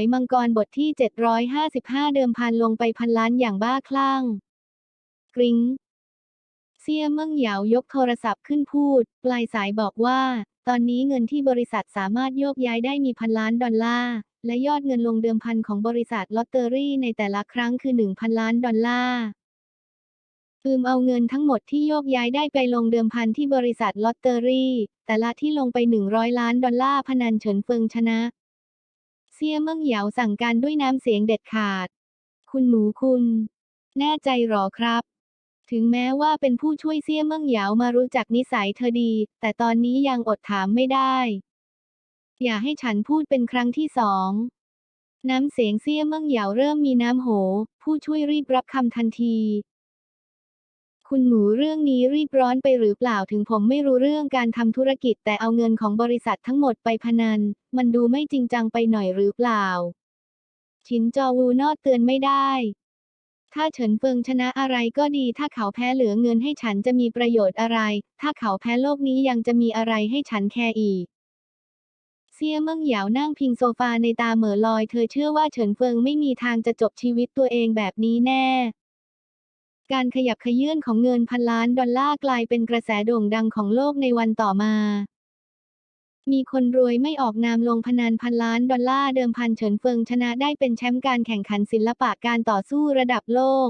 ยมังกรบทที่ 755 เดิมพันลงไปพันล้านอย่างบ้าคลั่ง กริ้งเซียเมิ่งเหยา ยกโทรศัพท์ขึ้นพูด ปลายสายบอกว่า ตอนนี้เงินที่บริษัทสามารถโยกย้ายได้มีพันล้านดอลลาร์ และยอดเงินลงเดิมพันของบริษัทลอตเตอรี่ในแต่ละครั้งคือ 1,000 ล้านดอลลาร์ปืมเอาเงินทั้งหมดที่โยกย้ายได้ไปลงเดิมพันที่บริษัทลอตเตอรี่ แต่ละที่ลงไป 100 ล้านดอลลาร์พนันเฉินเฟิงชนะ เซี่ยเมิ่งเหยาสั่งการด้วยน้ำเสียงเด็ดขาด คุณหนูคุณ แน่ใจหรอครับ ถึงแม้ว่าเป็นผู้ช่วยเซี่ยเมิ่งเหยามารู้จักนิสัยเธอดี แต่ตอนนี้ยังอดถามไม่ได้ อย่าให้ฉันพูดเป็นครั้งที่สองน้ำเสียงเซี่ยเมิ่งเหยาเริ่มมีน้ำโห ผู้ช่วยรีบรับคำทันที คุณหนูเรื่องนี้รีบร้อนไปหรือเปล่าถึงผมไม่รู้เรื่องการทำธุรกิจแต่เอาเงินของบริษัททั้งหมดไปพนัน มันดูไม่จริงจังไปหน่อยหรือเปล่า ชินจอวูนอดเตือนไม่ได้ ถ้าเฉินเฟิงชนะอะไรก็ดี ถ้าเขาแพ้เหลือเงินให้ฉันจะมีประโยชน์อะไร ถ้าเขาแพ้โลกนี้ยังจะมีอะไรให้ฉันแคร์อีกเซี่ยเมิงเหยานั่งพิงโซฟาในตาเหม่อลอย เธอเชื่อว่าเฉินเฟิงไม่มีทางจะจบชีวิตตัวเองแบบนี้แน่ การขยับขยื่นของเงินพันล้านดอลลาร์กลายเป็นกระแสโด่งดังของโลกในวันต่อมา มีคนรวยไม่ออกนามลงพนันพันล้านดอลลาร์เดิมพันเฉินเฟิงชนะได้เป็นแชมป์การแข่งขันศิลปะการต่อสู้ระดับโลก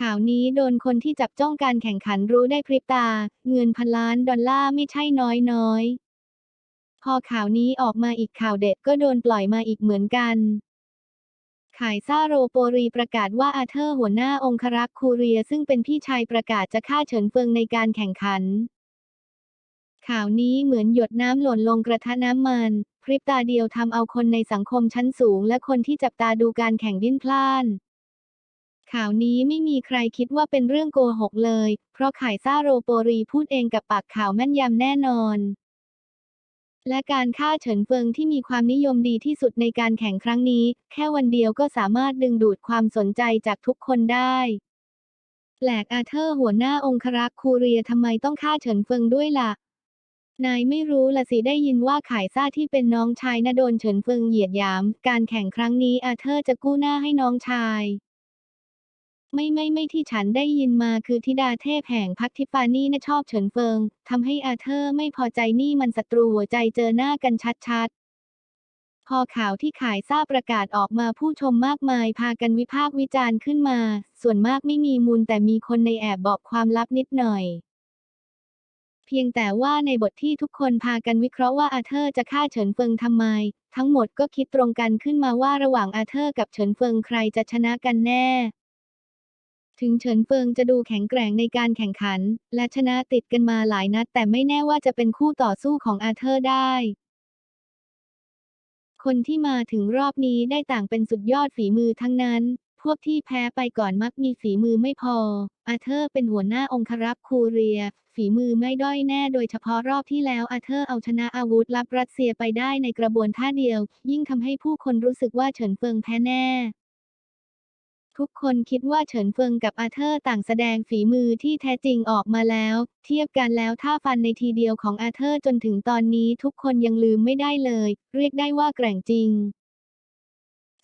ข่าวนี้โดนคนที่จับจ้องการแข่งขันรู้ได้พริบตา เงินพันล้านดอลลาร์ไม่ใช่น้อยน้อยพอข่าวนี้ออกมาอีกข่าวเด็ดก็โดนปล่อยมาอีกเหมือนกัน ขายซาโรโปรีประกาศว่าอาเธอร์หัวหน้าองครักษ์คูเรียซึ่งเป็นพี่ชายประกาศจะฆ่าเฉินเฟิงในการแข่งขัน ข่าวนี้เหมือนหยดน้ำหล่นลงกระทะน้ำมัน พริบตาเดียวทำเอาคนในสังคมชั้นสูง และคนที่จับตาดูการแข่งดิ้นพล่าน ข่าวนี้ไม่มีใครคิดว่าเป็นเรื่องโกหกเลย เพราะข่ายซาโรโปรีพูดเองกับปากข่าวแม่นยำแน่นอน และการฆ่าเฉินเฟิงที่มีความนิยมดีที่สุดในการแข่งครั้งนี้ แค่วันเดียวก็สามารถดึงดูดความสนใจจากทุกคนได้แปลกอาเธอร์หัวหน้าองครักษ์คูเรียทำไมต้องฆ่าเฉินเฟิงด้วยล่ะ นายไม่รู้ละสิได้ยินว่าขายซ่าที่เป็นน้องชายนะโดนเฉินเฟิงเหยียดหยาม การแข่งครั้งนี้อาเธอร์จะกู้หน้าให้น้องชาย ไม่ไม่ไม่ที่ฉันได้ยินมาคือธิดาเทพแห่งพักทิฟานี่นะชอบเฉินเฟิงทำให้อาเธอร์ไม่พอใจนี่มันศัตรูหัวใจเจอหน้ากันชัดๆ พอข่าวที่ขายซ่าบประกาศออกมาผู้ชมมากมายพากันวิพากษ์วิจารณ์ขึ้นมา ส่วนมากไม่มีมูลแต่มีคนในแอบบอกความลับนิดหน่อยเพียงแต่ว่าในบทที่ทุกคนพากันวิเคราะห์ว่าอาเธอร์จะฆ่าเฉินเฟิงทำไม ทั้งหมดก็คิดตรงกันขึ้นมาว่าระหว่างอาเธอร์กับเฉินเฟิงใครจะชนะกันแน่ ถึงเฉินเฟิงจะดูแข็งแกร่งในการแข่งขัน และชนะติดกันมาหลายนัด แต่ไม่แน่ว่าจะเป็นคู่ต่อสู้ของอาเธอร์ได้ คนที่มาถึงรอบนี้ได้ต่างเป็นสุดยอดฝีมือทั้งนั้น พวกที่แพ้ไปก่อนมักมีฝีมือไม่พอ อาเธอร์เป็นหัวหน้าองครักษ์คูเรีย ฝีมือไม่ด้อยแน่โดยเฉพาะรอบที่แล้วอาเธอร์เอาชนะอาวุธลับรัสเซียไปได้ในกระบวนท่าเดียว ยิ่งทำให้ผู้คนรู้สึกว่าเฉินเฟิงแพ้แน่ ทุกคนคิดว่าเฉินเฟิงกับอาเธอร์ต่างแสดงฝีมือที่แท้จริงออกมาแล้ว เทียบกันแล้วท่าฟันในทีเดียวของอาเธอร์จนถึงตอนนี้ทุกคนยังลืมไม่ได้เลย เรียกได้ว่าแกร่งจริง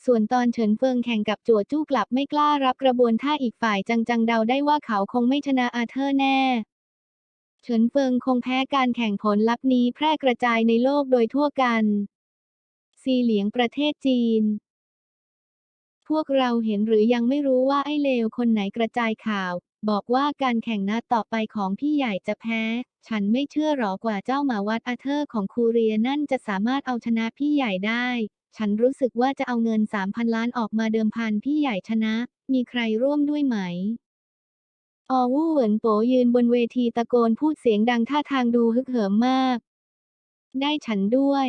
ส่วนตอนเฉินเฟิงแข่งกับจั่วจู้กลับไม่กล้ารับกระบวนท่าอีกฝ่ายจังๆเดาได้ว่าเขาคงไม่ชนะอาเธอร์แน่เฉินเฟิงคงแพ้การแข่งผลลัพธ์นี้แพร่กระจายในโลกโดยทั่วกัน ซีเหลียงประเทศจีน พวกเราเห็นหรือยังไม่รู้ว่าไอ้เลวคนไหนกระจายข่าว บอกว่าการแข่งนัดต่อไปของพี่ใหญ่จะแพ้ ฉันไม่เชื่อหรอกว่าเจ้าหมาวัดอาเธอร์ของคูเรียนั่นจะสามารถเอาชนะพี่ใหญ่ได้ ฉันรู้สึกว่าจะเอาเงิน3,000ล้านออกมาเดิมพันพี่ใหญ่ชนะ มีใครร่วมด้วยไหมออวู่เหวินโปยืนบนเวทีตะโกนพูดเสียงดังท่าทางดูฮึกเหิมมาก ได้ฉันด้วย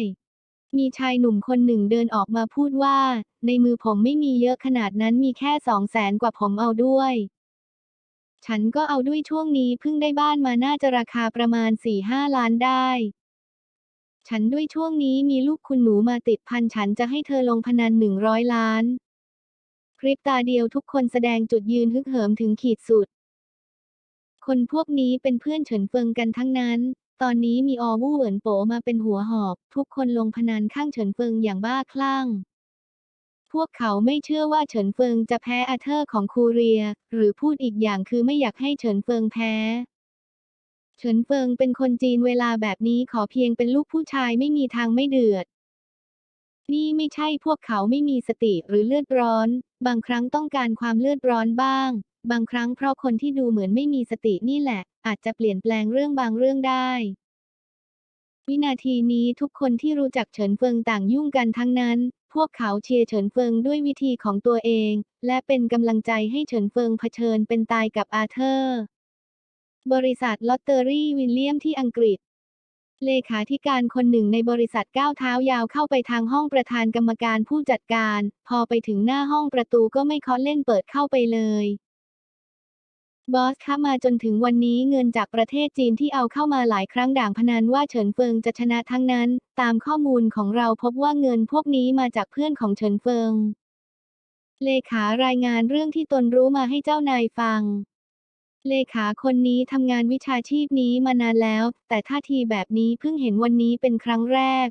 มีชายหนุ่มคนหนึ่งเดินออกมาพูดว่า ในมือผมไม่มีเยอะขนาดนั้นมีแค่สองแสนกว่าผมเอาด้วย ฉันก็เอาด้วยช่วงนี้เพิ่งได้บ้านมาน่าจะราคาประมาณ4ี่ห้าล้านได้ ฉันด้วยช่วงนี้มีลูกคุณหนูมาติดพันฉันจะให้เธอลงพนันหนึ่งร้อยล้านพริบตาเดียวทุกคนแสดงจุดยืนฮึกเหิมถึงขีดสุด คนพวกนี้เป็นเพื่อนเฉินเฟิงกันทั้งนั้น ตอนนี้มีอวู่เหวินโปมาเป็นหัวหอก ทุกคนลงพนันข้างเฉินเฟิงอย่างบ้าคลั่ง พวกเขาไม่เชื่อว่าเฉินเฟิงจะแพ้อาเธอร์ของคูเรีย หรือพูดอีกอย่างคือไม่อยากให้เฉินเฟิงแพ้ เฉินเฟิงเป็นคนจีนเวลาแบบนี้ขอเพียงเป็นลูกผู้ชายไม่มีทางไม่เดือด นี่ไม่ใช่พวกเขาไม่มีสติหรือเลือดร้อน บางครั้งต้องการความเลือดร้อนบ้าง บางครั้งเพราะคนที่ดูเหมือนไม่มีสตินี่แหละ อาจจะเปลี่ยนแปลงเรื่องบางเรื่องได้ วินาทีนี้ทุกคนที่รู้จักเฉินเฟิงต่างยุ่งกันทั้งนั้น พวกเขาเชียร์เฉินเฟิงด้วยวิธีของตัวเอง และเป็นกำลังใจให้เฉินเฟิงเผชิญเป็นตายกับอาเธอร์ บริษัทลอตเตอรี่วิลเลียมที่อังกฤษเลขาธิการคนหนึ่งในบริษัทก้าวเท้ายาวเข้าไปทางห้องประธานกรรมการผู้จัดการ พอไปถึงหน้าห้องประตูก็ไม่เคาะเล่นเปิดเข้าไปเลย บอสคะมาจนถึงวันนี้เงินจากประเทศจีนที่เอาเข้ามาหลายครั้งด่างพนันว่าเฉินเฟิงจะชนะทั้งนั้น ตามข้อมูลของเราพบว่าเงินพวกนี้มาจากเพื่อนของเฉินเฟิง เลขารายงานเรื่องที่ตนรู้มาให้เจ้านายฟัง เลขาคนนี้ทำงานวิชาชีพนี้มานานแล้ว แต่ท่าทีแบบนี้เพิ่งเห็นวันนี้เป็นครั้งแรก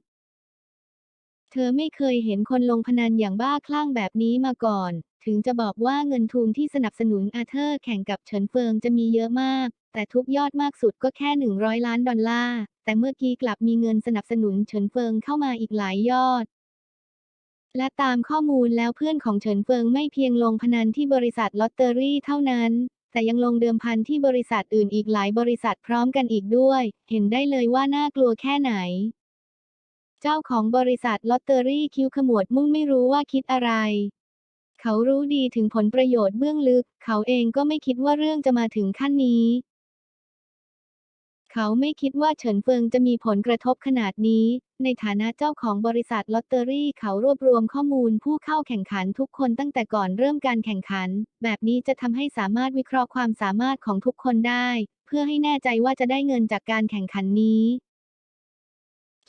เธอไม่เคยเห็นคนลงพนันอย่างบ้าคลั่งแบบนี้มาก่อน ถึงจะบอกว่าเงินทุนที่สนับสนุนอาเธอร์แข่งกับเฉินเฟิงจะมีเยอะมาก แต่ทุกยอดมากสุดก็แค่ 100 ล้านดอลลาร์ แต่เมื่อกี้กลับมีเงินสนับสนุนเฉินเฟิงเข้ามาอีกหลายยอด และตามข้อมูลแล้วเพื่อนของเฉินเฟิงไม่เพียงลงพนันที่บริษัทลอตเตอรี่เท่านั้นแต่ยังลงเดิมพันที่บริษัทอื่นอีกหลายบริษัทพร้อมกันอีกด้วย เห็นได้เลยว่าน่ากลัวแค่ไหน เจ้าของบริษัทลอตเตอรี่คิ้วขมวดมุ่งไม่รู้ว่าคิดอะไร เขารู้ดีถึงผลประโยชน์เบื้องลึก เขาเองก็ไม่คิดว่าเรื่องจะมาถึงขั้นนี้ เขาไม่คิดว่าเฉินเฟิงจะมีผลกระทบขนาดนี้ ในฐานะเจ้าของบริษัทลอตเตอรี่เขารวบรวมข้อมูลผู้เข้าแข่งขันทุกคนตั้งแต่ก่อนเริ่มการแข่งขัน แบบนี้จะทำให้สามารถวิเคราะห์ความสามารถของทุกคนได้ เพื่อให้แน่ใจว่าจะได้เงินจากการแข่งขันนี้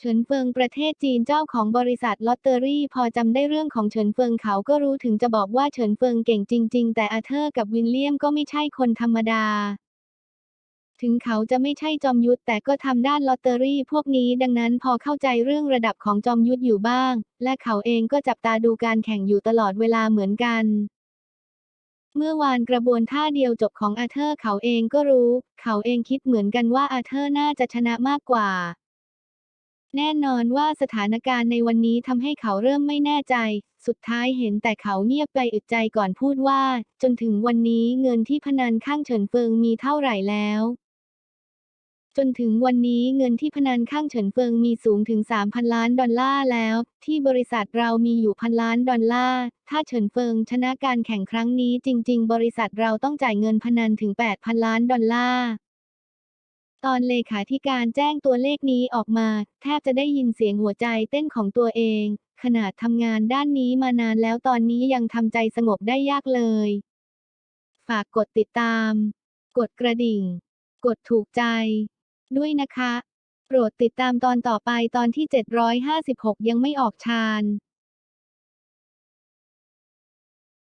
เฉินเฟิงประเทศจีนเจ้าของบริษัทลอตเตอรี่ พอจำได้เรื่องของเฉินเฟิงเขาก็รู้ถึงจะบอกว่าเฉินเฟิงเก่งจริง ๆ แต่อาเธอร์กับวิลเลียมก็ไม่ใช่คนธรรมดา ถึงเขาจะไม่ใช่จอมยุทธแต่ก็ทำด้านลอตเตอรี่พวกนี้ดังนั้นพอเข้าใจเรื่องระดับของจอมยุทธอยู่บ้าง และเขาเองก็จับตาดูการแข่งอยู่ตลอดเวลาเหมือนกันเมื่อวานกระบวนท่าเดียวจบของอาเธอร์เขาเองก็รู้ เขาเองคิดเหมือนกันว่าอาเธอร์น่าจะชนะมากกว่า แน่นอนว่าสถานการณ์ในวันนี้ทำให้เขาเริ่มไม่แน่ใจ สุดท้ายเห็นแต่เขาเงียบไปอึดใจก่อนพูดว่า จนถึงวันนี้เงินที่พนันข้างเฉินเฟิงมีเท่าไหร่แล้ว จนถึงวันนี้เงินที่พนันข้างเฉินเฟิงมีสูงถึง 3,000 ล้านดอลลาร์แล้ว ที่บริษัทเรามีอยู่พันล้านดอลลาร์ ถ้าเฉินเฟิงชนะการแข่งครั้งนี้จริง ๆ บริษัทเราต้องจ่ายเงินพนันถึง 8,000 ล้านดอลลาร์ ตอนเลขาธิการแจ้งตัวเลขนี้ออกมา แทบจะได้ยินเสียงหัวใจเต้นของตัวเอง ขนาดทำงานด้านนี้มานานแล้วตอนนี้ยังทำใจสงบได้ยากเลย ฝากกดติดตาม กดกระดิ่ง กดถูกใจ ด้วยนะคะ โปรดติดตามตอนต่อไปตอนที่ 756 ยังไม่ออกชาน